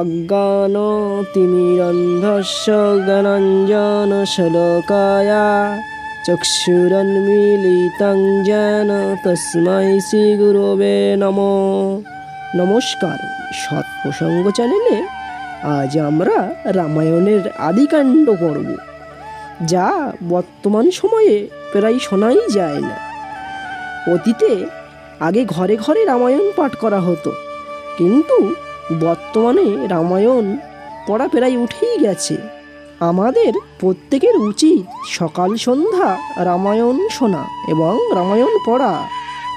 অজ্ঞান তিমিরন্ধস্য জ্ঞানঞ্জন চক্ষুরন্মিলিতং যেন তস্মাই শ্রীগুরবে নম নমস্কার সৎপ্রসঙ্গ চ্যানেলে আজ আমরা রামায়ণের আদিকাণ্ড পড়ব, যা বর্তমান সময়ে প্রায় শোনাই যায় না। অতীতে আগে ঘরে ঘরে রামায়ণ পাঠ করা হতো, কিন্তু বর্তমানে রামায়ণ পড়া প্রায় উঠেই গেছে। আমাদের প্রত্যেকের উচিত সকাল সন্ধ্যা রামায়ণ শোনা এবং রামায়ণ পড়া।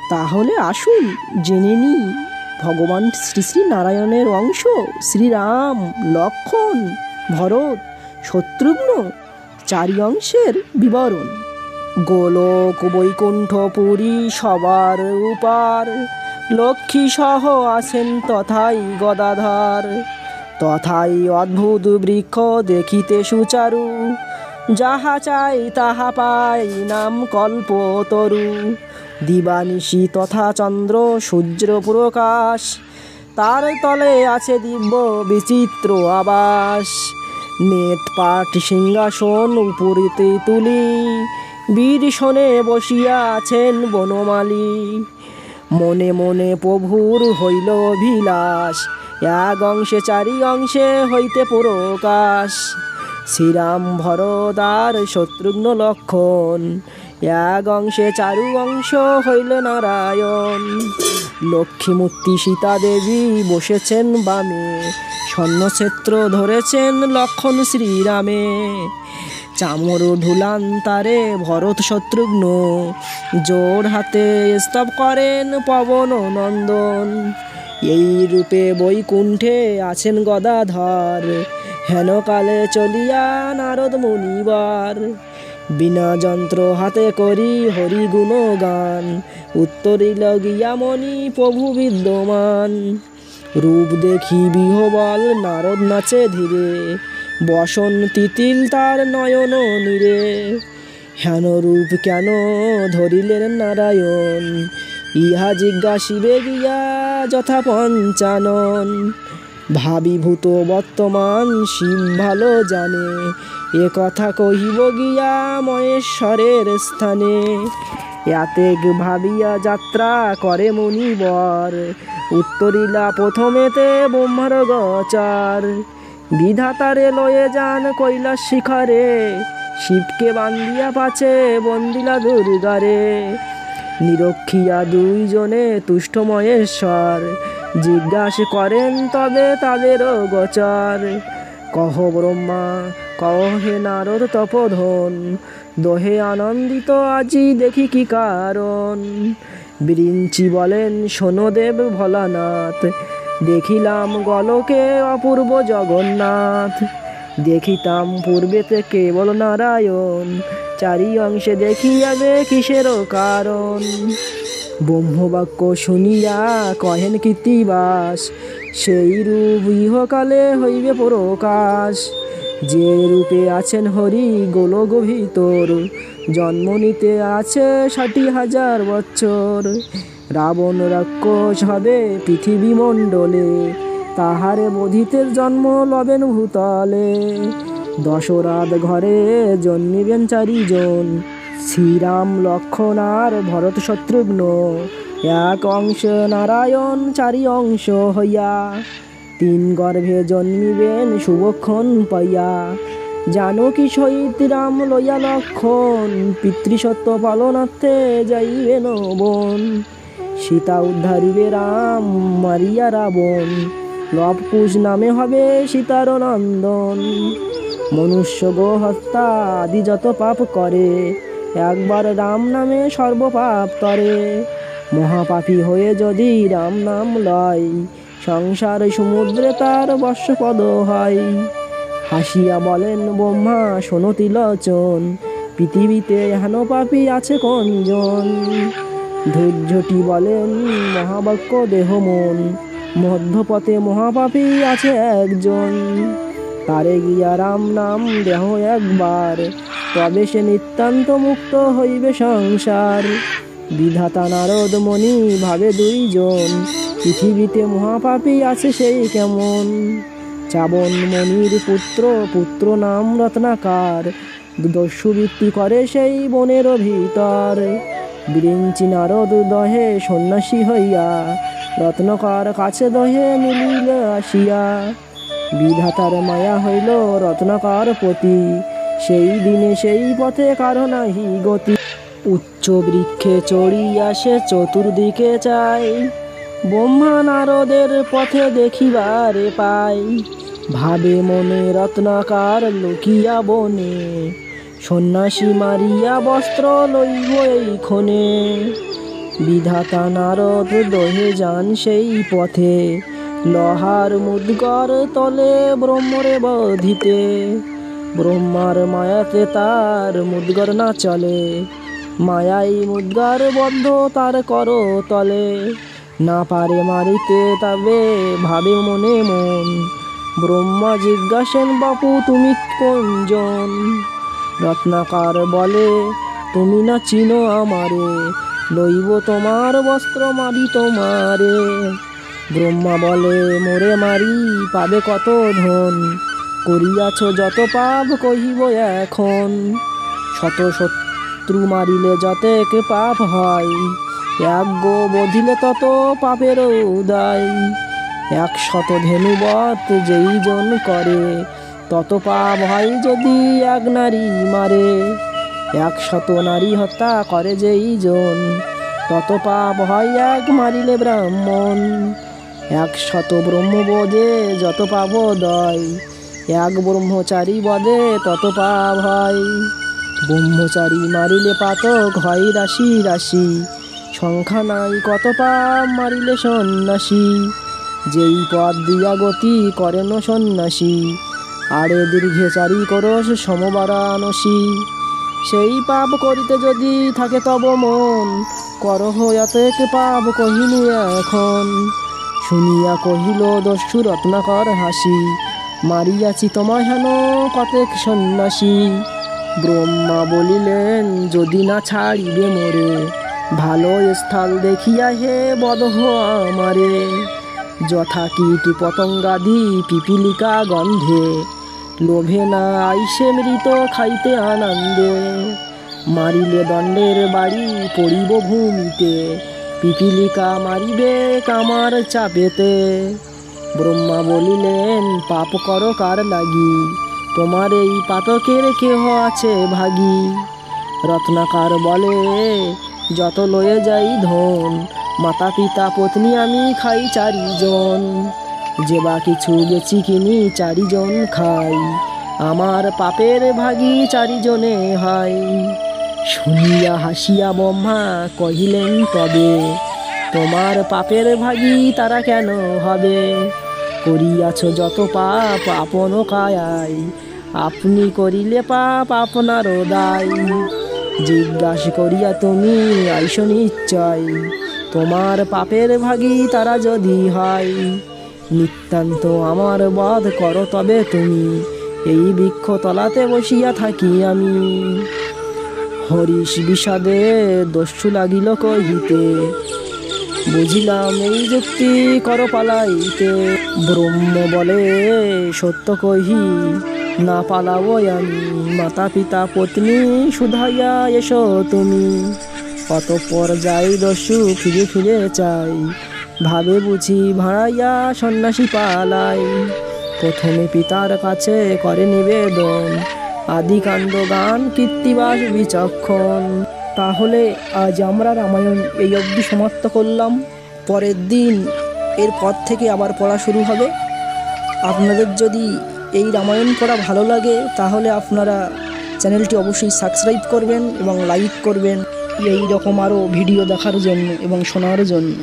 তাহলে আসুন জেনে নিই ভগবান শ্রী শ্রী নারায়ণের অংশ, শ্রীরাম, লক্ষণ, ভরত, শত্রুঘ্ন, চারি অংশের বিবরণ। গোলক বৈকুণ্ঠপুরী সবার উপার। লক্ষ্মী সহ আছেন তথাই গদাধার। তথাই অদ্ভুত বৃক্ষ দেখিতে সুচারু। যাহা চাই তাহা পাই, নাম কল্প তরু। দিবানিশি তথা চন্দ্র সূর্য প্রকাশ। তার তলে আছে দিব্য বিচিত্র আবাস। নেত পাট, সিংহাসন, উপরিতে তুলি। বীর শোনে বসিয়া আছেন বনমালী। মনে মনে প্রভুর হইল অভিলাষ। এক অংশে চারি অংশে হইতে প্রকাশ। শ্রীরাম ভরদার শত্রুঘ্ন লক্ষণ। এক অংশে চারু অংশ হইল নারায়ণ। লক্ষ্মীমূর্তি সীতা দেবী বসেছেন বামে স্বর্ণক্ষেত্র ধরেছেন লক্ষণ শ্রীরামে। চামর ধুলান তারে ভরত শত্রুঘ্ন, জোর হাতে স্তব করেন পবন নন্দন। এই রূপে বৈকুণ্ঠে আছেন গদাধর। হেন কালে চলিয়া নারদ মুনিবার। বিনা যন্ত্র হাতে করি হরি গুণ গান উত্তরিল গিয়া মণি প্রভু বিদ্যমান। রূপ দেখি বিহবাল, নারদ নাচে ধীরে। বসন তিতিল তার নয়ন নীরে। হেন রূপ কেন ধরিলেন নারায়ণ? ইহা জিজ্ঞাসিবে গিয়া যথা পঞ্চানন। ভাবিভূত বর্তমান শিব ভালো জানে, এ কথা কহিব গিয়া মহেশ্বরের স্থানে। ইয়াতেক ভাবিয়া যাত্রা করে মুনিবর, উত্তরিলা প্রথমেতে ব্রহ্মার গচার। বিধাতারে লয়ে যান কৈলাস শিখরে, শিবকে বান্দিয়া পাছে বন্দিলা দুর্গারে। নিরক্ষিয়া দুইজনে তুষ্ট মহেশ্বর জিজ্ঞাস করেন, তবে তাদেরও গোচর। কহ ব্রহ্মা, কহ নারদ তপধন। দোহে আনন্দিত, আজি দেখি কি কারণ? বিরিঞ্চি বলেন সোনদেব ভোলানাথ, দেখিলাম গলকে অপূর্ব জগন্নাথ। দেখিতাম পূর্বেতে কেবল নারায়ণ, চারি অংশে দেখিয়াবে কিসেরও কারণ? ব্রহ্মবাক্য শুনিয়া কহেন কীর্তিবাস, সেই রূপ ইহকালে হইবে প্রকাশ। যে রূপে আছেন হরি গোলক ভিতর জন্ম নিতে আছে ষাটি হাজার বছর। রাবণ রাক্ষস হবে পৃথিবী মণ্ডলে, তাহারে বোধিতের জন্ম লবেন ভূতলে। দশরাত ঘরে জন্মিবেন চারিজন শ্রীরাম লক্ষণ আর ভরত শত্রুঘ্ন এক অংশ নারায়ণ, চারি অংশ হইয়া। তিন গর্ভে জন্মিবেন শুভক্ষণ পাইয়া। জানকী সহিত রাম লইয়া লক্ষণ পিতৃসত্য পালনার্থে যাইবেন বন সীতা উদ্ধারিবে রাম, মারিয়া রাবণ। লবকুশ নামে হবে সীতার নন্দন। মনুষ্য গো হত্যা আদি যত পাপ করে। একবার রাম নামে সর্বপাপ তরে। মহাপাপী হয়ে যদি রাম নাম লয়, সংসার সমুদ্রে তার বর্ষপদ হয়। হাসিয়া বলেন, ব্রহ্মা, শোনো তিলচন, পৃথিবীতে হেন পাপী আছে কঞ্জন ধৈর্যটি বলেন, মহাবাক্য দেহ মন, মধ্যপথে মহাপাপী আছে একজন। তারে গিয়া রাম নাম দেহ একবার তবে সে নিতান্ত মুক্ত হইবে সংসার। বিধাতা নারদ মণি ভাবে দুইজন, পৃথিবীতে মহাপাপী আছে সেই কেমন? চাবন মণির পুত্র পুত্র নাম রত্নাকার দস্যুবৃত্তি করে সেই বনের ভিতর। বিরিঞ্চি নারদ দহে সন্ন্যাসী হইয়া, রত্নকার কাছে দহে মিলিল আসিয়া। বিধাতার মায়া হইল রত্নাকার পতি সেই দিনে সেই পথে কারও নাহি গতি। উচ্চ বৃক্ষে চড়িয়া সে চতুর্দিকে চাই। ব্রহ্মা নারদের পথে দেখিবারে পাই। ভাবে মনে রত্নাকার লুকিয়া বনে। সন্ন্যাসী মারিয়া বস্ত্র লইব এইক্ষণে বিধাতা নারদ দহে যান সেই পথে। লহার মুদগর তলে ব্রহ্মরে বধিতে। ব্রহ্মার মায়াতে তার মুদগর না চলে। মায়াই মুদ্গার বদ্ধ তার কর তলে। না পারে মারিতে তবে ভাবে মনে মন। ব্রহ্মা জিজ্ঞাসেন, বাপু, তুমি কোনজন? রত্নাকার বলে, তুমি না চিনো আমারে। লইব তোমার বস্ত্র, মারি তোমারে। ব্রহ্মা বলে, মোরে মারি পাবে কত ধন? করিয়াছ যত পাপ কহিব এখন। শত শত্রু মারিলে যতেক পাপ হয়। এক গো বধিলে তত পাপের উদয়। এক শত ধেনুবত যেই জন করে, তত পাপ হয় যদি এক নারী মারে। এক শত নারী হত্যা করে যেই জন, তত পাপ হয় এক মারিলে ব্রাহ্মণ। এক শত ব্রহ্মবোধে যত পাপ দয়। এক ব্রহ্মচারী বদে তত পাপ হয়। ব্রহ্মচারী মারিলে পাতক হয় রাশি রাশি, সংখ্যা নাই কত পাপ মারিলে সন্ন্যাসী। যেই পদ দিয়া গতি করেন সন্ন্যাসী, আরে দীর্ঘে চারি করস সমবারানসী। সেই পাপ করিতে যদি থাকে তব মন, করহ এতেক পাপ কহিনু এখন। শুনিয়া কহিল, দস্যু রত্নাকর হাসি মারিয়াছি তোমায় হেন কতেক সন্ন্যাসী। ব্রহ্মা বলিলেন, যদি না ছাড়িবে মোরে, ভালো স্থল দেখিয়া হে বদহ আমারে। যথা কীট পতঙ্গাদি পিপিলিকা গন্ধে, লোভে না আইসে মৃত খাইতে আনন্দে। মারিলে দণ্ডের বাড়ি পড়িব ভূমিতে, পিপিলিকা মারিবে কামার চাপেতে। ব্রহ্মা বলিলেন, পাপ কর কার লাগি? তোমার এই পাতকের কেহ আছে ভাগি? রত্নাকার বলে, যত লয়ে যাই ধন মাতা পিতা পত্নী আমি খাই চারিজন। যে বা কিছু বেচি কিনি চারিজন খাই। আমার পাপের ভাগি চারিজনে হয় শুনিয়া হাসিয়া ব্রহ্মা কহিলেন, তবে তোমার পাপের ভাগি তারা কেন হবে? করিয়াছ যত পাপ আপন কায়াই, আপনি করিলে পাপ আপনারও দায়। জিজ্ঞাসা করিয়া তুমি আইস নিশ্চয়, তোমার পাপের ভাগী তারা যদি হয়। নিতান্ত আমার বধ করো তবে তুমি, এই বৃক্ষ তলাতে বসিয়া থাকি আমি। হরিশ বিষাদে দস্যু লাগিল কহিতে বুঝিলাম এই যুক্তি কর পালাইতে ব্রহ্ম বলে, সত্য কহি, না পালাবো আমি। মাতা পিতা পত্নী, শুধাইয়া এসো তুমি। অতঃপর যাই দস্যু, ফিরে ফিরে চাই। ভাবে বুঝি ভাড়াইয়া সন্ন্যাসী পালাই। প্রথমে পিতার কাছে করে নিবেদন। আদিকাণ্ড গান কীর্তিবাস বিচক্ষণ। তাহলে আজ আমরা রামায়ণ এই অবধি সমাপ্ত করলাম। পরের দিন এর পর থেকে আবার পড়া শুরু হবে। আপনাদের যদি এই রামায়ণ পড়া ভালো লাগে, তাহলে আপনারা চ্যানেলটি অবশ্যই সাবস্ক্রাইব করবেন এবং লাইক করবেন। এই রকম আরও ভিডিও দেখার জন্য এবং শোনার জন্য।